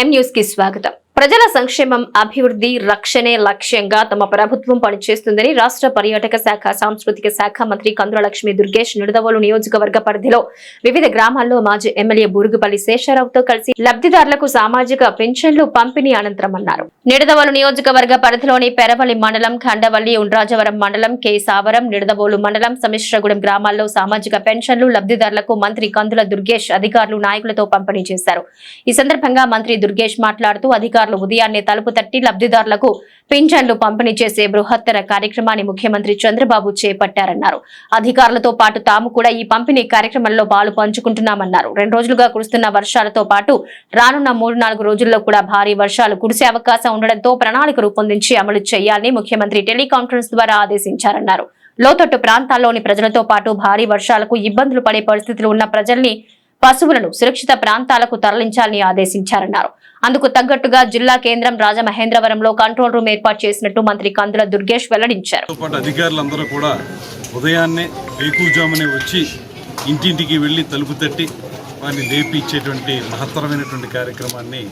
ఎం న్యూస్కి స్వాగతం. ప్రజల సంక్షేమం అభివృద్ధి రక్షణే లక్ష్యంగా తమ ప్రభుత్వం పనిచేస్తుందని రాష్ట్ర పర్యాటక శాఖ సాంస్కృతిక శాఖ మంత్రి కందుల లక్ష్మి దుర్గేష్ నిడదవోలు నియోజకవర్గ పరిధిలో వివిధ గ్రామాల్లో మాజీ ఎమ్మెల్యే బూరుగుపల్లి శేషారావుతో కలిసి లబ్ధిదారులకు సామాజిక పెన్షన్లు పంపిణీ అనంతరం అన్నారు. నిడదవోలు నియోజకవర్గ పరిధిలోని పెరవలి మండలం ఖండవల్లి ఉండ్రాజవరం మండలం కె. సావరం నిడదవోలు మండలం సమిశ్రగూడెం గ్రామాల్లో సామాజిక పెన్షన్లు లబ్ధిదారులకు మంత్రి కందుల దుర్గేష్ అధికారులు నాయకులతో పంపిణీ చేశారు. ఈ సందర్భంగా మంత్రి దుర్గేష్ మాట్లాడుతూ అధికారులు ఉదయాన్నే తలుపు తట్టి లబ్ధిదారులకు పింఛన్లు పంపిణీ చేసే బృహత్తర కార్యక్రమాన్ని ముఖ్యమంత్రి చంద్రబాబు చేపట్టారన్నారు. అధికారులతో పాటు తాము కూడా ఈ పంపిణీ కార్యక్రమంలో పాలు పంచుకుంటున్నామన్నారు. రెండు రోజులుగా కురుస్తున్న వర్షాలతో పాటు రానున్న మూడు నాలుగు రోజుల్లో కూడా భారీ వర్షాలు కురిసే అవకాశం ఉండడంతో ప్రణాళిక రూపొందించి అమలు చేయాలని ముఖ్యమంత్రి టెలికాన్ఫరెన్స్ ద్వారా ఆదేశించారన్నారు. లోతట్టు ప్రాంతాల్లోని ప్రజలతో పాటు భారీ వర్షాలకు ఇబ్బందులు పడే పరిస్థితులు ఉన్న ప్రజల్ని పశువులను సురక్షిత ప్రాంతాలకు తరలించాలని ఆదేశించారన్నారు. అందుకు తగ్గట్టుగా జిల్లా కేంద్రం రాజమహేంద్రవరంలో కంట్రోల్ రూమ్ ఏర్పాటు చేసినట్టు మంత్రి కందుల దుర్గేష్ వెల్లడించారు. అధికారులందరూ కూడా ఉదయాన్నే వేకూజామునే వచ్చి ఇంటింటికి వెళ్ళి తలుపు తట్టి వారిని లేపి ఇచ్చేటువంటి మహత్తరమైనటువంటి కార్యక్రమాన్ని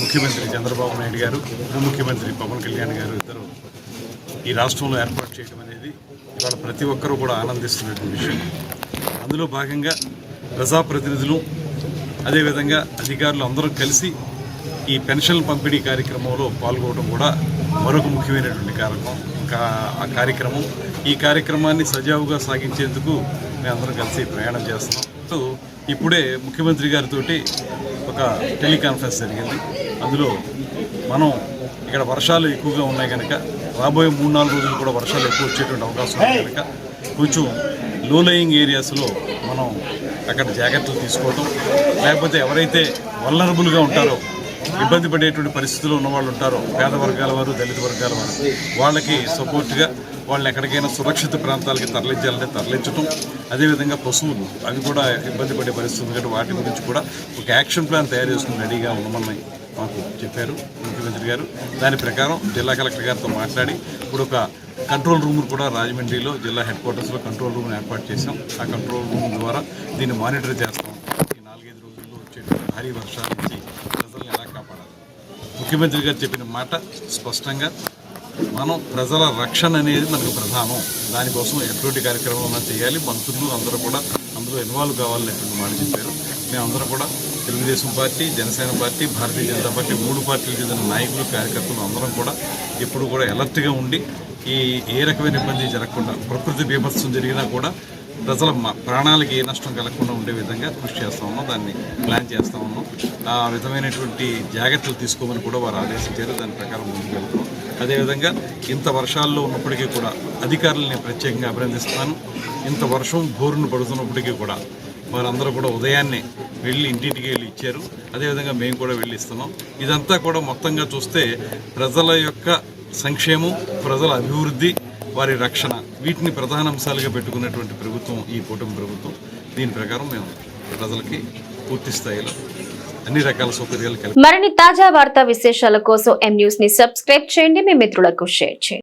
ముఖ్యమంత్రి చంద్రబాబు నాయుడు గారు ఉప ముఖ్యమంత్రి పవన్ కళ్యాణ్ గారు ఇద్దరు ఈ రాష్ట్రంలో ఏర్పాటు చేయడం అనేది ఇవాళ ప్రతి ఒక్కరూ కూడా ఆనందిస్తున్నటువంటి విషయం. అందులో భాగంగా ప్రజాప్రతినిధులు అదేవిధంగా అధికారులు అందరూ కలిసి ఈ పెన్షన్ పంపిణీ కార్యక్రమంలో పాల్గొనడం కూడా మరొక ముఖ్యమైనటువంటి కారకం ఆ కార్యక్రమం ఈ కార్యక్రమాన్ని సజావుగా సాగించేందుకు మేమందరం కలిసి ప్రయాణం చేస్తున్నాం. సో ఇప్పుడే ముఖ్యమంత్రి గారితో ఒక టెలికాన్ఫరెన్స్ జరిగింది. అందులో మనం ఇక్కడ వర్షాలు ఎక్కువగా ఉన్నాయి కనుక రాబోయే మూడు నాలుగు రోజులు కూడా వర్షాలు ఎక్కువ వచ్చేటువంటి అవకాశం ఉంది కనుక కొంచెం లో లయింగ్ ఏరియాస్లో మనం అక్కడ జాగ్రత్తలు తీసుకోవటం. లేకపోతే ఎవరైతే వల్నరబుల్గా ఉంటారో ఇబ్బంది పడేటువంటి పరిస్థితుల్లో ఉన్న వాళ్ళు ఉంటారో పేద వర్గాల వారు దళిత వర్గాల వారు వాళ్ళకి సపోర్ట్గా వాళ్ళని ఎక్కడికైనా సురక్షిత ప్రాంతాలకి తరలించాలంటే తరలించడం అదేవిధంగా పశువులు అవి కూడా ఇబ్బంది పడే పరిస్థితి కాబట్టి వాటి గురించి కూడా ఒక యాక్షన్ ప్లాన్ తయారు చేసుకుని రెడీగా ఉండమని మాకు చెప్పారు ముఖ్యమంత్రి గారు. దాని ప్రకారం జిల్లా కలెక్టర్ గారితో మాట్లాడి ఇప్పుడు ఒక కంట్రోల్ రూమ్ కూడా రాజమండ్రిలో జిల్లా హెడ్ క్వార్టర్స్లో కంట్రోల్ రూమ్ ఏర్పాటు చేశాం. ఆ కంట్రోల్ రూమ్ ద్వారా దీన్ని మానిటర్ చేస్తాం. రోజుల్లో భారీ వర్షాల నుంచి ప్రజల్ని ఎలా కాపాడాలి? ముఖ్యమంత్రి గారు చెప్పిన మాట స్పష్టంగా మనం ప్రజల రక్షణ అనేది మనకు ప్రధానం. దానికోసం ఎటువంటి కార్యక్రమం చేయాలి. మంత్రులు అందరూ కూడా అందులో ఇన్వాల్వ్ కావాలనేటువంటి మాట చెప్పారు. మేమందరం కూడా Telugu Desam party Janasena party Bharatiya Janata party మూడు పార్టీలకు చెందిన నాయకులు కార్యకర్తలు అందరం కూడా ఎప్పుడు కూడా అలర్ట్గా ఉండి ఈ ఏ రకమైన ఇబ్బంది జరగకుండా ప్రకృతి బీభత్సం జరిగినా కూడా ప్రజల ప్రాణాలకి ఏ నష్టం కలగకుండా ఉండే విధంగా కృషి చేస్తా ఉన్నాం దాన్ని ప్లాన్ చేస్తా ఉన్నాం. ఆ విధమైనటువంటి జాగ్రత్తలు తీసుకోమని కూడా వారు ఆదేశించారు దాని ప్రకారం ముందుకు వెళ్తాం అదేవిధంగా ఇంత వర్షాల్లో ఉన్నప్పటికీ కూడా అధికారులని నేను ప్రత్యేకంగా అభినందిస్తాను ఇంత వర్షం బోరును పడుతున్నప్పటికీ కూడా వారందరూ కూడా ఉదయాన్నే వెళ్ళి ఇంటింటికి వెళ్ళి ఇచ్చారు. అదేవిధంగా మేము కూడా వెళ్ళి ఇస్తున్నాం. ఇదంతా కూడా మొత్తంగా చూస్తే ప్రజల యొక్క సంక్షేమం ప్రజల అభివృద్ధి వారి రక్షణ వీటిని ప్రధాన అంశాలుగా పెట్టుకున్నటువంటి ప్రభుత్వం ఈ కూటమి ప్రభుత్వం దీని ప్రకారం మేము ప్రజలకి పూర్తి స్థాయిలో అన్ని రకాల సౌకర్యాలు మరిన్ని తాజా వార్తా విశేషాల కోసం ఎం న్యూస్ని సబ్స్క్రైబ్ చేయండి. మీ మిత్రులకు షేర్ చేయండి.